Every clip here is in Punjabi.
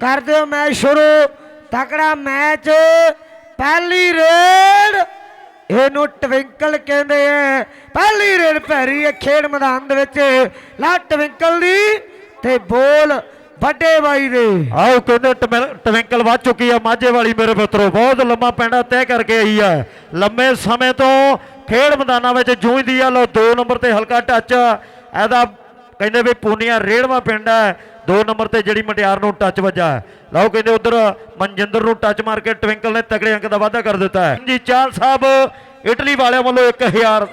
ਕਰ ਦਿਓ ਮੈਚ ਸ਼ੁਰੂ। ਤਕੜਾ ਮੈਚ, ਪਹਿਲੀ ਰੇਡ। ਇਹਨੂੰ ਟਵਿੰਕਲ ਕਹਿੰਦੇ ਐ ਪਹਿਲੀ ਰੇਡ ਭੈਰੀ ਹੈ ਖੇਡ ਮੈਦਾਨ ਦੇ ਵਿੱਚ। ਲਾ ਟਵਿੰਕਲ ਦੀ ਤੇ ਬੋਲ ਵੱਡੇ ਬਾਈ ਦੇ। ਆਓ ਕਹਿੰਦੇ ਟਵਿੰਕਲ ਵੱਧ ਚੁੱਕੀ ਆ, ਮਾਝੇ ਵਾਲੀ ਮੇਰੇ ਮਿੱਤਰੋ, ਬਹੁਤ ਲੰਮਾ ਪੈਂਡਾ ਤੈਅ ਕਰਕੇ ਆਈ ਆ। ਲੰਮੇ ਸਮੇਂ ਤੋਂ ਖੇਡ ਮੈਦਾਨਾਂ ਵਿੱਚ ਜੂਝਦੀ ਆ। ਲੋ 2 ਨੰਬਰ ਤੇ ਹਲਕਾ ਟੱਚ ਇਹਦਾ ਕਹਿੰਦੇ ਵੀ ਪੂਨੀਆ ਰੇੜਵਾ ਪਿੰਡ ਹੈ 2 ਨੰਬਰ ਤੇ ਜਿਹੜੀ ਮਟਿਆਰ ਨੂੰ ਟੱਚ ਵੱਜਾ ਹੈ। ਲਓ ਕਹਿੰਦੇ ਉਧਰ ਮਨਜਿੰਦਰ ਨੂੰ ਟੱਚ ਮਾਰ ਕੇ ਟਵਿੰਕਲ ਨੇ ਤਕੜੇ ਅੰਕ ਦਾ ਵਾਅਦਾ ਕਰ ਦਿੱਤਾ ਹੈ ਜੀ, ਚਾਲ ਸਾਹਿਬ, ਇਟਲੀ ਵਾਲਿਆਂ ਵੱਲੋਂ 1000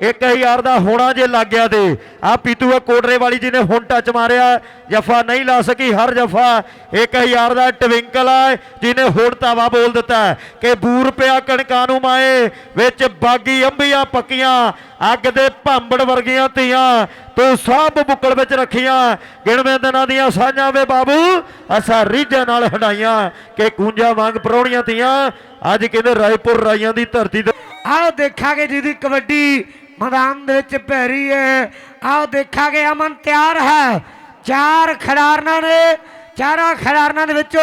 1000 ਦਾ ਹੋਣਾ ਜੇ ਲੱਗ ਗਿਆ ਤੇ। ਆ ਪੀਤੂ ਆ ਕੋਟਰੇ ਵਾਲੀ ਜੀ ਨੇ ਹੁਣ ਟੱਚ ਮਾਰਿਆ, ਜਫਾ ਨਹੀਂ ਲਾ ਸਕੀ ਹਰ ਜਫਾ। 1000 ਦਾ ਟਵਿੰਕਲ ਆ, ਜਿਹਨੇ ਹੁਣ ਤਾਵਾ ਬੋਲ ਦਿੱਤਾ ਕਿ ਬੂਰ ਪਿਆ ਕਣਕਾਂ ਨੂੰ ਮਾਏ, ਵਿੱਚ ਬਾਗੀ ਅੰਬੀਆਂ ਪੱਕੀਆਂ, ਅੱਗ ਦੇ ਭਾਂਬੜ ਵਰਗੀਆਂ ਧੀਆਂ ਤੂੰ ਸਭ ਬੁੱਕਲ ਵਿੱਚ ਰੱਖੀਆਂ। ਗਿਣਵੇਂ ਦਿਨਾਂ ਦੀਆਂ ਸਾਂਝਾਂ ਵੇ ਬਾਬੂ, ਅਸਾਂ ਰੀਝਾਂ ਨਾਲ ਹਟਾਈਆਂ ਕਿ ਕੂੰਜਾ ਵਾਂਗ ਪਰੌਣੀਆਂ ਧੀਆਂ ਅੱਜ ਕਹਿੰਦੇ ਰਾਏਪੁਰ ਰਾਈਆਂ ਦੀ ਧਰਤੀ ਤੇ ਆਓ ਦੇਖਾਂਗੇ ਜਿਹਦੀ ਕਬੱਡੀ ਮੈਦਾਨ ਦੇ ਵਿੱਚ ਭੈਰੀ ਹੈ ਆਓ ਦੇਖਾਂਗੇ ਅਮਨ ਤਿਆਰ ਹੈ। ਚਾਰ ਖਿਡਾਰਨਾਂ ਨੇ ਚਾਰਾਂ ਖਿਡਾਰਨਾਂ ਦੇ ਵਿੱਚੋਂ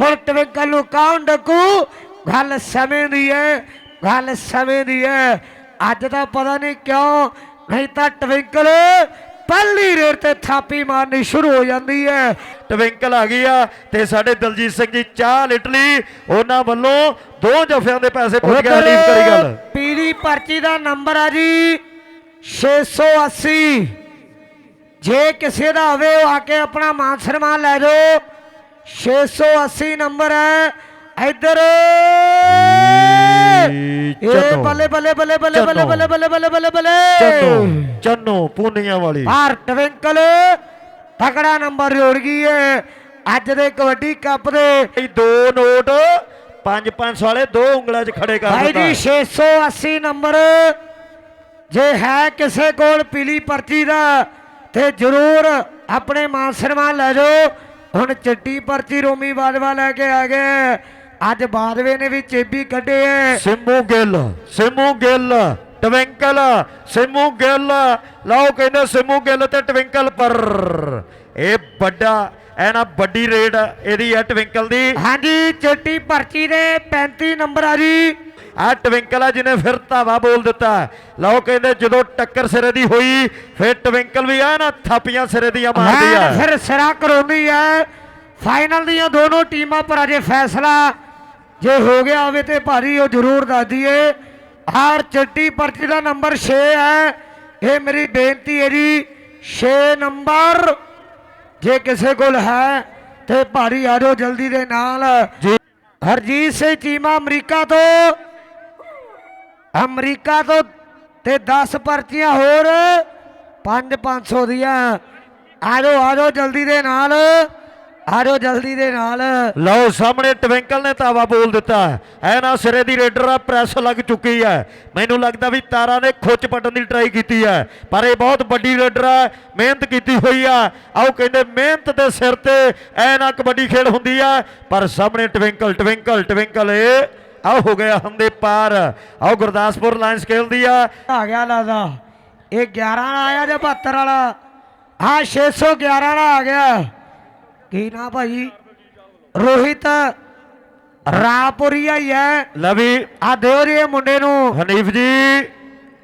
ਹੁਣ ਟਵਿੰਕਲ ਨੂੰ ਕੌਣ ਡੱਕੂ? ਗੱਲ ਸਮੇਂ ਦੀ ਹੈ ਗੱਲ ਸਮੇਂ ਦੀ ਹੈ ਅੱਜ ਤਾਂ ਪਤਾ ਨਹੀਂ ਕਿਉਂ ਨਹੀਂ ਤਾਂ ਟਵਿੰਕਲ ਪਹਿਲੀ ਰੇਡ ਤੇ ਥਾਪੀ ਮਾਰਨੀ ਸ਼ੁਰੂ ਹੋ ਜਾਂਦੀ ਹੈ ਟਵਿੰਕਲ ਆ ਗਈ ਆ ਤੇ ਸਾਡੇ ਦਲਜੀਤ ਸਿੰਘ ਜੀ ਚਾਹ ਇਟਲੀ ਉਹਨਾਂ ਵੱਲੋਂ ਦੋ ਜਫਿਆਂ ਦੇ ਪੈਸੇ ਪੁੱਜ ਗਿਆ ਰੀਫ ਕਰੀ ਗੱਲ। ਪਰਚੀ ਦਾ ਨੰਬਰ ਆ ਜੀ 680 ਜੇ ਕਿਸੇ ਦਾ ਹੋਵੇ ਉਹ ਆ ਕੇ ਆਪਣਾ ਮਾਨ ਸਨਮਾਨ ਲੈ ਜਾਓ। 680 ਨੰਬਰ ਹੈ। ਇੱਧਰ। ਇਹ। ਬੱਲੇ ਬੱਲੇ ਬੱਲੇ ਬੱਲੇ ਬੱਲੇ। ਬੱਲੇ ਬੱਲੇ ਬੱਲੇ ਬੱਲੇ ਬੱਲੇ। ਚੰਨੋ ਚੰਨੋ ਪੂਨੀਆਂ ਵਾਲੀ। ਪਰ ਟਵਿੰਕਲ ਤਕੜਾ ਨੰਬਰ ਜੋੜ ਗਈ ਹੈ ਅੱਜ ਦੇ ਕਬੱਡੀ ਕੱਪ ਦੇ ਦੋ ਨੋਟ। 5-5 ਵਾਲੇ ਦੋ ਉਂਗਲਾਂ 'ਚ ਖੜੇ ਕਰ ਭਾਈ ਜੀ 680 ਨੰਬਰ। ਜੇ ਹੈ ਕਿਸੇ ਕੋਲ ਪੀਲੀ ਪਰਚੀ ਦਾ ਤੇ ਜਰੂਰ ਆਪਣੇ ਮਾਨ ਸਨਮਾਨ ਲੈ ਜਾਓ। ਹੁਣ ਚਿੱਟੀ ਪਰਚੀ ਰੋਮੀ ਬਾਜਵਾ ਲੈ ਕੇ ਆ ਗਏ। ਅੱਜ ਬਾਦਵੇ ਨੇ ਵੀ ਚੇਬੀ ਕੱਢੇ ਐ ਸਿੰਮੂ ਗਿੱਲ ਸਿੰਮੂ ਗਿੱਲ ਟਵਿੰਕਲ ਸਿੰਮੂ ਗਿੱਲ। ਲਓ ਕਹਿੰਦੇ ਸਿੰਮੂ ਗਿੱਲ ਤੇ ਟਵਿੰਕਲ ਪਰ। ਇਹ ਵੱਡਾ ਐ ਨਾ ਵੱਡੀ ਰੇਡ ਇਹਦੀ ਹੈ ਟਵਿੰਕਲ ਦੀ। ਹਾਂਜੀ ਚਿੱਟੀ ਪਰਚੀ ਦੇ 35 ਨੰਬਰ ਆ ਜੀ। ਆ ਟਵਿੰਕਲ ਆ ਜਿਹਨੇ ਫਿਰ ਧਾਵਾ ਬੋਲ ਦਿੱਤਾ। ਲਓ ਕਹਿੰਦੇ ਜਦੋਂ ਟੱਕਰ ਸਿਰੇ ਦੀ ਹੋਈ ਫਿਰ ਟਵਿੰਕਲ ਵੀ ਆ ਨਾ ਥਾਪੀਆਂ ਸਿਰੇ ਦੀਆਂ ਮਾਰਦੀ ਆ ਫਿਰ ਸਿਰਾ ਕਰਾਉਂਦੀ ਹੈ। ਫਾਈਨਲ ਦੀਆਂ ਦੋਨੋਂ ਟੀਮਾਂ ਪਰ ਅਜੇ ਫੈਸਲਾ ਜੇ ਹੋ ਗਿਆ ਹੋਵੇ ਤੇ ਭਾਰੀ ਉਹ ਜ਼ਰੂਰ ਦੱਸ ਦਈਏ। ਹਾਰ ਚਿੱਟੀ ਪਰਚੀ ਦਾ ਨੰਬਰ 6 ਹੈ। ਇਹ ਮੇਰੀ ਬੇਨਤੀ ਹੈ ਜੀ 6 ਨੰਬਰ। ਜੇ ਕਿਸੇ ਕੋਲ ਹੈ ਤੇ ਭਾਰੀ ਆ ਜਾਓ ਜਲਦੀ ਦੇ ਨਾਲ। ਹਰਜੀਤ ਸਿੰਘ ਚੀਮਾ ਅਮਰੀਕਾ ਤੋਂ। ਅਮਰੀਕਾ ਤੋਂ ਤੇ 10 ਪਰਚੀਆਂ ਹੋਰ। 5 500 ਦੀਆਂ। ਆ ਜਾਓ ਆ ਜਾਓ ਜਲਦੀ ਦੇ ਨਾਲ। ਆ ਜਾਓ ਜਲਦੀ ਦੇ ਨਾਲ। ਲਓ ਸਾਹਮਣੇ ਟਵਿੰਕਲ ਨੇ ਧਾਵਾ ਬੋਲ ਦਿੱਤਾ ਐ ਨਾ ਸਿਰੇ ਦੀ ਰੇਡਰ ਆ ਪ੍ਰੈਸ ਲੱਗ ਚੁੱਕੀ ਹੈ। ਮੈਨੂੰ ਲੱਗਦਾ ਵੀ ਤਾਰਾ ਨੇ ਖੁੱਚ ਪੱਟਣ ਦੀ ਟਰਾਈ ਕੀਤੀ ਹੈ। ਪਰ ਇਹ ਬਹੁਤ ਵੱਡੀ ਰੇਡਰ ਆ ਮਿਹਨਤ ਕੀਤੀ ਹੋਈ ਆ। ਆਓ ਕਹਿੰਦੇ ਮਿਹਨਤ ਦੇ ਸਿਰ ਤੇ ਐ ਨਾ ਕਬੱਡੀ ਖੇਡ ਹੁੰਦੀ ਆ। ਪਰ ਸਾਹਮਣੇ ਟਵਿੰਕਲ ਟਵਿੰਕਲ ਟਵਿੰਕਲ ਇਹ ਆਓ ਹੋ ਗਿਆ ਹਮਦੇ ਪਾਰ। ਆਓ ਗੁਰਦਾਸਪੁਰ ਲਾਇਨਸ ਖੇਲਦੀ ਆ। ਆ ਗਿਆ ਲਾਦਾ ਇਹ 11 ਵਾਲਾ ਆਇਆ ਜਾਂ 72 ਵਾਲਾ? ਹਾਂ 611 ਵਾਲਾ ਆ ਗਿਆ। ਕੀ ਨਾ ਭਾਈ ਰੋਹਿਤ ਰਾਪੁਰੀਆ ਹੀ? ਹੈ ਲਵੀ ਆ ਦਿਓ ਜੀ ਇਹ ਮੁੰਡੇ ਨੂੰ। ਹਨੀਫ ਜੀ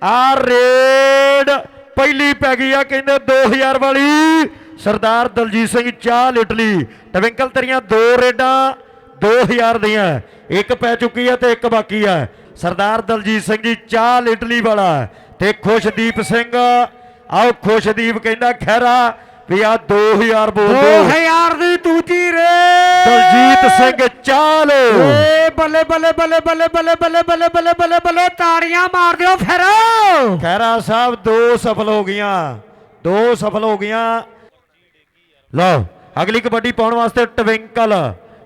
ਆ ਰੇਡ ਪਹਿਲੀ ਪੈ ਗਈ ਆ ਕਹਿੰਦੇ 2000 ਵਾਲੀ। ਸਰਦਾਰ ਦਲਜੀਤ ਸਿੰਘ ਚਾਲ ਇਟਲੀ ਟਵਿੰਕਲ ਤੇਰੀਆਂ ਦੋ ਰੇਡਾਂ 2000 ਦੀਆਂ। ਇੱਕ ਪੈ ਚੁੱਕੀ ਆ ਤੇ ਇੱਕ ਬਾਕੀ ਆ। ਸਰਦਾਰ ਦਲਜੀਤ ਸਿੰਘ ਜੀ ਚਾਲ ਇਟਲੀ ਵਾਲਾ। ਤੇ ਖੁਸ਼ਦੀਪ ਸਿੰਘ ਆਓ ਖੁਸ਼ਦੀਪ ਕਹਿੰਦਾ ਖਹਿਰਾ ਵੀ ਆ 2000 ਬੋਲ ਦਿਓ 2000 ਦੀ ਦੂਜੀ ਰੇ ਦਲਜੀਤ ਸਿੰਘ ਚਾਲ ਏ ਬੱਲੇ ਬੱਲੇ ਬੱਲੇ ਬੱਲੇ ਬੱਲੇ ਬੱਲੇ ਬੱਲੇ ਬੱਲੇ ਬੱਲੇ ਬੱਲੇ ਤਾੜੀਆਂ ਮਾਰ ਦਿਓ ਫਿਰ ਖੈਰਾ ਸਾਹਿਬ ਦੋ ਸਫਲ ਹੋ ਗਈਆਂ ਦੋ ਸਫਲ ਹੋ ਗਈਆਂ ਲਓ ਅਗਲੀ ਕਬੱਡੀ ਪਾਉਣ ਵਾਸਤੇ ਟਵਿੰਕਲ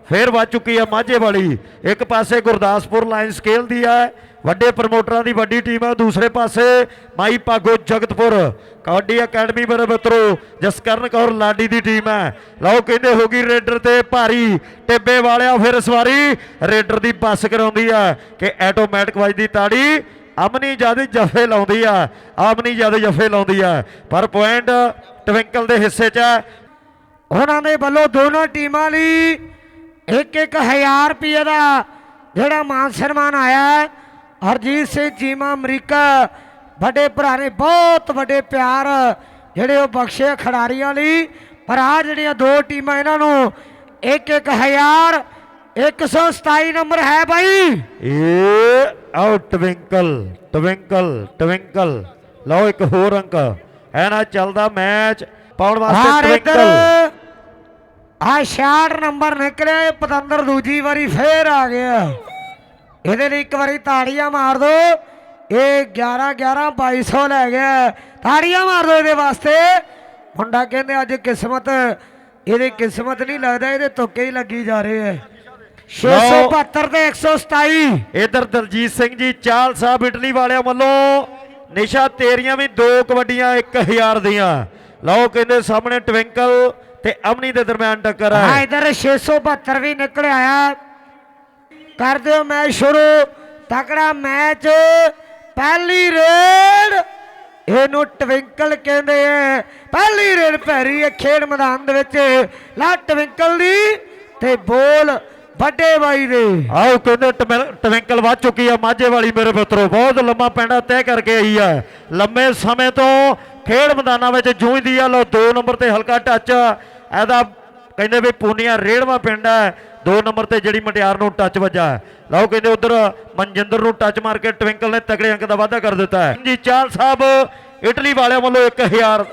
ਫੇਰ ਵੱਜ ਚੁੱਕੀ ਹੈ ਮਾਝੇ ਵਾਲੀ ਇੱਕ ਪਾਸੇ ਗੁਰਦਾਸਪੁਰ ਲਾਇਨਸ ਖੇਲਦੀ ਹੈ ਵੱਡੇ ਪ੍ਰਮੋਟਰਾਂ ਦੀ ਵੱਡੀ ਟੀਮ ਹੈ ਦੂਸਰੇ ਪਾਸੇ ਮਾਈ ਭਾਗੋ ਜਗਤਪੁਰ ਕਬੱਡੀ ਅਕੈਡਮੀ ਮੇਰੇ ਮਿੱਤਰੋ, ਜਸਕਰਨ ਕੌਰ ਲਾਡੀ ਦੀ ਟੀਮ ਹੈ ਲਓ ਕਹਿੰਦੇ ਹੋ ਗਈ ਰੇਡਰ ਤੇ ਭਾਰੀ ਟਿੱਬੇ ਵਾਲਿਆ ਫਿਰ ਸਵਾਰੀ ਰੇਡਰ ਦੀ ਬੱਸ ਕਰਾਉਂਦੀ ਆ ਕਿ ਆਟੋਮੈਟਿਕ ਵੱਜਦੀ ਤਾੜੀ, ਅਮਨੀ ਜ਼ਿਆਦਾ ਜਫੇ ਲਾਉਂਦੀ ਆ ਆਮਨੀ ਜ਼ਿਆਦਾ ਜਫੇ ਲਾਉਂਦੀ ਆ। ਪਰ ਪੁਆਇੰਟ ਟਵਿੰਕਲ ਦੇ ਹਿੱਸੇ 'ਚ ਹੈ ਉਹਨਾਂ ਦੇ ਵੱਲੋਂ ਦੋਨਾਂ ਟੀਮਾਂ ਲਈ ਇੱਕ ਇੱਕ ਹਜ਼ਾਰ ਰੁਪਏ ਦਾ ਜਿਹੜਾ ਮਾਨ ਸਨਮਾਨ ਆਇਆ ਹਰਜੀਤ ਸਿੰਘ ਚੀਮਾ ਅਮਰੀਕਾ ਵੱਡੇ ਭਰਾ ਨੇ ਬਹੁਤ ਵੱਡੇ ਪਿਆਰ ਜਿਹੜੇ ਉਹ ਬਖਸ਼ੇ ਖਿਡਾਰੀਆਂ ਲਈ ਪਰ ਆ ਜਿਹੜੀਆਂ ਦੋ ਟੀਮਾਂ ਇਹਨਾਂ ਨੂੰ ਇੱਕ ਇੱਕ ਹਜ਼ਾਰ 127 ਨੰਬਰ ਹੈ ਬਾਈ। ਇਹ ਆਓ ਟਵਿੰਕਲ ਟਵਿੰਕਲ ਟਵਿੰਕਲ। ਲਓ ਇੱਕ ਹੋਰ ਅੰਕ। ਐ ਨਾ ਚੱਲਦਾ ਮੈਚ ਪਾਉਣ ਵਾਸਤੇ ਟਵਿੰਕਲ। ਆ 66 ਨੰਬਰ ਨਿਕਲਿਆ ਇਹ ਪਤੰਦਰ ਦੂਜੀ ਵਾਰੀ ਫੇਰ ਆ ਗਿਆ। ਇਹਦੇ ਲਈ ਇੱਕ ਵਾਰੀ ਤਾੜੀਆਂ ਮਾਰ ਦੋ। ਇਹ 11 11 2200 ਲੈ ਗਿਆ। ਤਾੜੀਆਂ ਮਾਰ ਦੋ ਇਹਦੇ ਵਾਸਤੇ। ਮੁੰਡਾ ਕਹਿੰਦੇ ਅੱਜ ਕਿਸਮਤ ਇਹਦੀ ਕਿਸਮਤ ਨਹੀਂ ਲੱਗਦਾ ਇਹਦੇ ਤੁੱਕੇ ਹੀ ਲੱਗੀ ਜਾ ਰਹੇ ਹੈ 672 ਤੇ 127 ਇਧਰ ਦਲਜੀਤ ਸਿੰਘ ਜੀ ਚਾਲ ਸਾਹਿਬ ਇਟਲੀ ਵਾਲਿਆਂ ਵੱਲੋਂ ਨਿਸ਼ਾ ਤੇਰੀਆਂ ਵੀ ਦੋ ਕਬੱਡੀਆਂ 1000 ਦੀਆਂ। ਲਓ ਕਹਿੰਦੇ ਸਾਹਮਣੇ ਟਵਿੰਕਲ ਤੇ ਅਮਨੀ ਦੇ ਦਰਮਿਆਨ ਟੱਕਰ ਹਾਂ। ਹੈ ਇਧਰ 672 ਵੀ ਨਿਕਲ ਆਇਆ। ਕਰ ਦਿਓ ਮੈਚ ਸ਼ੁਰੂ। ਤਕੜਾ ਮੈਚ, ਪਹਿਲੀ ਰੇਡ। ਇਹਨੂੰ ਟਵਿੰਕਲ ਕਹਿੰਦੇ ਆ। ਪਹਿਲੀ ਰੇਡ ਪੈਰੀ ਹੈ ਖੇਡ ਮੈਦਾਨ ਦੇ ਵਿੱਚ। ਲਾ ਟਵਿੰਕਲ ਦੀ ਤੇ ਬੋਲ ਵੱਡੇ ਬਾਈ ਦੇ। ਆਓ ਕਹਿੰਦੇ ਟਮਿਲ- ਟਵਿੰਕਲ ਵੱਧ ਚੁੱਕੀ ਆ, ਮਾਝੇ ਵਾਲੀ ਮੇਰੇ ਮਿੱਤਰੋ, ਬਹੁਤ ਲੰਮਾ ਪੈਂਡਾ ਤੈਅ ਕਰਕੇ ਆਈ ਆ। ਲੰਮੇ ਸਮੇਂ ਤੋਂ ਖੇਡ ਮੈਦਾਨਾਂ ਵਿੱਚ ਜੂਝਦੀ ਆ। ਲੋ 2 ਨੰਬਰ ਤੇ ਹਲਕਾ ਟੱਚ, ਇਹਦਾ ਕਹਿੰਦੇ ਵੀ ਪੂਨੀਆ ਰੇੜਵਾ ਪਿੰਡ ਹੈ 2 ਨੰਬਰ ਤੇ ਜਿਹੜੀ ਮਟਿਆਰ ਨੂੰ ਟੱਚ ਵੱਜਾ ਲਓ ਕਹਿੰਦੇ ਉਧਰ ਮਨਜਿੰਦਰ ਨੂੰ ਟੱਚ ਮਾਰ ਕੇ ਟਵਿੰਕਲ ਨੇ ਤਕੜੇ ਅੰਕ ਦਾ ਵਾਅਦਾ ਕਰ ਦਿੱਤਾ ਹੈ। ਜੀ ਚਾਲ ਸਾਹਿਬ, ਇਟਲੀ ਵਾਲਿਆਂ ਵੱਲੋਂ 1000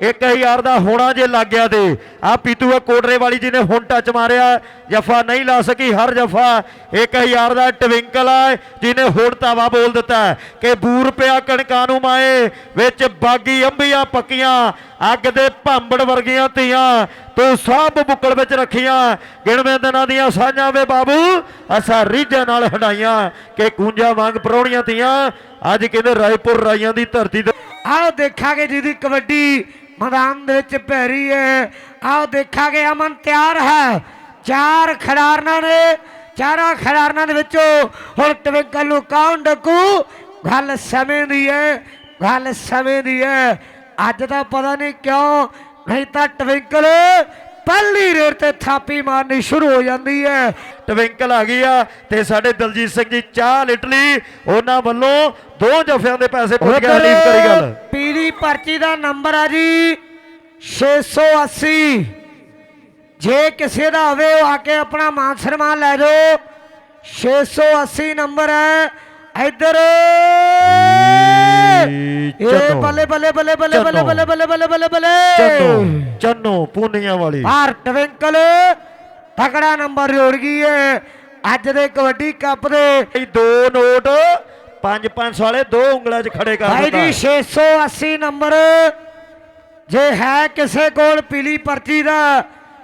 1000 ਦਾ ਹੋਣਾ ਜੇ ਲੱਗ ਗਿਆ ਤੇ। ਆ ਪੀਤੂ ਆ ਕੋਟਰੇ ਵਾਲੀ ਜੀ ਨੇ ਹੁਣ ਟੱਚ ਮਾਰਿਆ, ਜਫਾ ਨਹੀਂ ਲਾ ਸਕੀ, ਹਰ ਜਫਾ 1000 ਦਾ ਟਵਿੰਕਲ ਆ, ਜਿਹਨੇ ਹੁਣ ਤਾਵਾ ਬੋਲ ਦਿੱਤਾ ਕਿ ਬੂਰ ਪਿਆ ਕਣਕਾਂ ਨੂੰ ਮਾਏ, ਵਿੱਚ ਬਾਗੀ ਅੰਬੀਆਂ ਪੱਕੀਆਂ, ਅੱਗ ਦੇ ਭਾਂਬੜ ਵਰਗੀਆਂ ਧੀਆਂ ਤੂੰ ਸਭ ਬੁੱਕਲ ਵਿੱਚ ਰੱਖੀਆਂ। ਗਿਣਵੇਂ ਦਿਨਾਂ ਦੀਆਂ ਸਾਂਝਾਂ ਵੇ ਬਾਬੂ, ਅਸਾਂ ਰੀਝਾਂ ਨਾਲ ਹਟਾਈਆਂ ਕਿ ਕੂੰਜਾ ਵਾਂਗ ਪਰੌਣੀਆਂ ਧੀਆਂ ਅੱਜ ਕਹਿੰਦੇ ਰਾਏਪੁਰ ਰਾਈਆਂ ਦੀ ਧਰਤੀ ਤੇ ਆਓ ਦੇਖਾਂਗੇ ਜਿਹਦੀ ਕਬੱਡੀ ਮੈਦਾਨ ਦੇ ਵਿੱਚ ਪੈ ਹੈ ਆਓ ਦੇਖਾਂਗੇ ਅਮਨ ਤਿਆਰ ਹੈ। ਚਾਰ ਖਿਡਾਰਨਾਂ ਨੇ, ਚਾਰਾਂ ਖਿਡਾਰਨਾਂ ਦੇ ਵਿੱਚੋਂ ਹੁਣ ਟਵਿੰਕਲ ਨੂੰ ਕੌਣ ਡੱਕੂ? ਗੱਲ ਸਮੇਂ ਦੀ ਹੈ ਗੱਲ ਸਮੇਂ ਦੀ ਹੈ ਅੱਜ ਤਾਂ ਪਤਾ ਨਹੀਂ ਕਿਉਂ, ਨਹੀਂ ਤਾਂ ਟਵਿੰਕਲ ਪਹਿਲੀ ਰੇਡ ਤੇ ਥਾਪੀ ਮਾਰਨੀ ਸ਼ੁਰੂ ਹੋ ਜਾਂਦੀ ਹੈ। ਟਵਿੰਕਲ ਆ ਗਈ ਆ ਤੇ ਸਾਡੇ ਦਲਜੀਤ ਸਿੰਘ ਜੀ ਚਾਲ ਇਟਲੀ ਉਹਨਾਂ ਵੱਲੋਂ ਦੋ ਜਫਿਆਂ ਦੇ ਪੈਸੇ ਪੁੱਜ ਗਏ ਹਲੀਫ ਕਰੀ ਗੱਲ। ਪੀਲੀ ਪਰਚੀ ਦਾ ਨੰਬਰ ਆ ਜੀ। 680 ਜੇ ਕਿਸੇ ਦਾ ਹੋਵੇ ਉਹ ਆ ਕੇ ਆਪਣਾ ਮਾਨ ਸਨਮਾਨ ਲੈ ਜਾਓ। 680 ਨੰਬਰ ਹੈ। ਇੱਧਰ। ਇਹ ਚੰਨੋ। ਬੱਲੇ ਬੱਲੇ ਬੱਲੇ ਬੱਲੇ ਬੱਲੇ। ਬੱਲੇ ਬੱਲੇ ਬੱਲੇ ਬੱਲੇ ਬੱਲੇ। ਚੰਨੋ ਚੰਨੋ ਪੂਨੀਆਂ ਵਾਲੀ। ਭਾਰ ਟਵਿੰਕਲ ਤਕੜਾ ਨੰਬਰ ਜੋੜ ਗਈ ਹੈ ਅੱਜ ਦੇ ਕਬੱਡੀ ਕੱਪ ਦੇ ਇਹ ਦੋ ਨੋਟ 5-5 ਵਾਲੇ ਦੋ ਉਂਗਲਾਂ 'ਚ ਖੜੇ ਕਰ ਭਾਈ ਦਿੱਤਾ। ਜੀ 680 ਨੰਬਰ। ਜੇ ਹੈ ਕਿਸੇ ਕੋਲ ਪੀਲੀ ਪਰਚੀ ਦਾ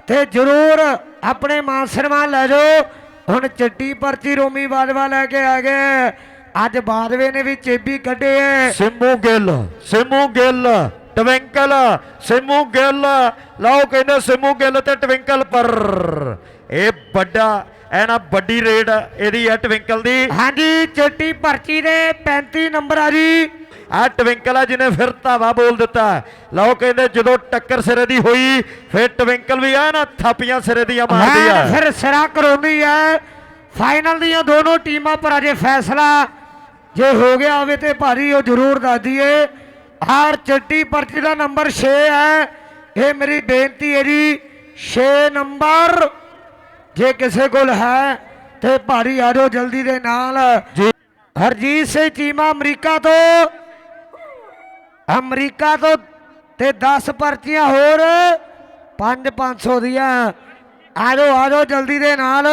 ਤੇ ਜ਼ਰੂਰ ਆਪਣੇ ਮਾਨ ਸਨਮਾਨ ਲੈ ਜਾਓ। ਹੁਣ ਚਿੱਟੀ ਪਰਚੀ ਰੋਮੀ ਬਾਜਵਾ ਲੈ ਕੇ ਆ ਗਏ। ਅੱਜ ਬਾਜਵੇ ਨੇ ਵੀ ਚੇਬੀ ਕੱਢੇ ਐ। ਸਿੰਮੂ ਗਿੱਲ ਸਿੰਮੂ ਗਿੱਲ ਟਵਿੰਕਲ ਸਿੰਮੂ ਗਿੱਲ। ਲਓ ਕਹਿੰਦੇ ਸਿੰਮੂ ਗਿੱਲ ਤੇ ਟਵਿੰਕਲ ਪਰ। ਇਹ ਵੱਡਾ ਐ ਨਾ ਵੱਡੀ ਰੇਡ ਇਹਦੀ ਹੈ ਟਵਿੰਕਲ ਦੀ। ਹਾਂਜੀ ਚਿੱਟੀ ਪਰਚੀ ਦੇ 35 ਨੰਬਰ ਆ ਜੀ। ਆ ਟਵਿੰਕਲ ਆ ਜਿਹਨੇ ਫਿਰ ਧਾਵਾ ਬੋਲ ਦਿੱਤਾ। ਲਓ ਕਹਿੰਦੇ ਜਦੋਂ ਟੱਕਰ ਸਿਰੇ ਦੀ ਹੋਈ ਫਿਰ ਟਵਿੰਕਲ ਵੀ ਆ ਨਾ ਥਾਪੀਆਂ ਸਿਰੇ ਦੀਆਂ ਮਾਰਦੀ ਆ। ਫਿਰ ਸਿਰਾ ਕਰਾਉਂਦੀ ਹੈ ਫਾਈਨਲ ਦੀਆਂ ਦੋਨੋਂ ਟੀਮਾਂ ਪਰ ਅਜੇ ਫੈਸਲਾ ਜੇ ਹੋ ਗਿਆ ਹੋਵੇ ਤੇ ਭਾਰੀ ਉਹ ਜ਼ਰੂਰ ਦੱਸ ਦਈਏ। ਹਾਰ ਚਿੱਟੀ ਪਰਚੀ ਦਾ ਨੰਬਰ 6 ਹੈ। ਇਹ ਮੇਰੀ ਬੇਨਤੀ ਹੈ ਜੀ 6 ਨੰਬਰ। ਜੇ ਕਿਸੇ ਕੋਲ ਹੈ ਤੇ ਭਾਰੀ ਆ ਜਾਓ ਜਲਦੀ ਦੇ ਨਾਲ। ਹਰਜੀਤ ਸਿੰਘ ਚੀਮਾ ਅਮਰੀਕਾ ਤੋਂ। ਅਮਰੀਕਾ ਤੋਂ ਤੇ 10 ਪਰਚੀਆਂ ਹੋਰ। 5 500 ਦੀਆਂ। ਆ ਜਾਓ ਆ ਜਾਓ ਜਲਦੀ ਦੇ ਨਾਲ।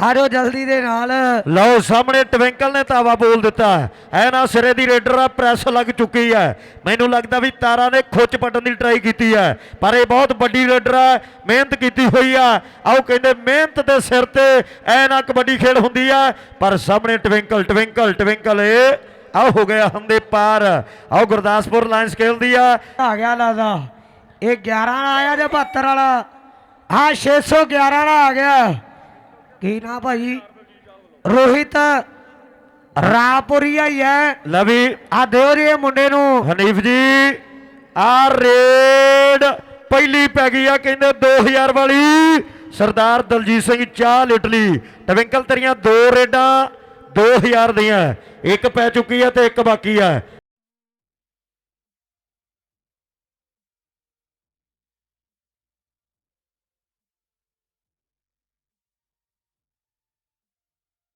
ਆ ਜਾਓ ਜਲਦੀ ਦੇ ਨਾਲ। ਲਓ ਸਾਹਮਣੇ ਟਵਿੰਕਲ ਨੇ ਤਾਵਾ ਬੋਲ ਦਿੱਤਾ ਐ ਨਾ ਸਿਰੇ ਦੀ ਰੇਡਰ ਆ ਪ੍ਰੈਸ ਲੱਗ ਚੁੱਕੀ ਹੈ। ਮੈਨੂੰ ਲੱਗਦਾ ਵੀ ਤਾਰਾਂ ਨੇ ਖੁੱਚ ਪੱਟਣ ਦੀ ਟਰਾਈ ਕੀਤੀ ਹੈ। ਪਰ ਇਹ ਬਹੁਤ ਵੱਡੀ ਰੇਡਰ ਆ ਮਿਹਨਤ ਕੀਤੀ ਹੋਈ ਆ। ਆਓ ਕਹਿੰਦੇ ਮਿਹਨਤ ਦੇ ਸਿਰ ਤੇ ਐ ਨਾ ਕਬੱਡੀ ਖੇਡ ਹੁੰਦੀ ਆ। ਪਰ ਸਾਹਮਣੇ ਟਵਿੰਕਲ ਟਵਿੰਕਲ ਟਵਿੰਕਲ ਇਹ ਆਓ ਹੋ ਗਿਆ ਹੰਦੇ ਪਾਰ। ਆਓ ਗੁਰਦਾਸਪੁਰ ਲਾਇਨਸ ਖੇਲਦੀ ਆ। ਆ ਗਿਆ ਲਾਦਾ। ਇਹ 11 ਵਾਲਾ ਆਇਆ ਜਾਂ 72 ਵਾਲਾ। ਹਾਂ 611 ਵਾਲਾ ਆ ਗਿਆ। ਕੀ ਨਾ ਭਾਈ? ਰੋਹਿਤ ਰਾਪੁਰੀਆ ਹੀ ਹੈ। ਲਵੀ। ਆ ਦਿਓ ਜੀ ਇਹ ਮੁੰਡੇ ਨੂੰ। ਹਨੀਫ ਜੀ ਆ ਰੇਡ ਪਹਿਲੀ ਪੈ ਗਈ ਆ ਕਹਿੰਦੇ 2000 ਵਾਲੀ। ਸਰਦਾਰ ਦਲਜੀਤ ਸਿੰਘ ਚਾਹ ਇਟਲੀ ਟਵਿੰਕਲ ਤੇਰੀਆਂ ਦੋ ਰੇਡਾਂ 2000 ਦੀਆਂ। ਇੱਕ ਪੈ ਚੁੱਕੀ ਆ ਤੇ ਇੱਕ ਬਾਕੀ ਆ।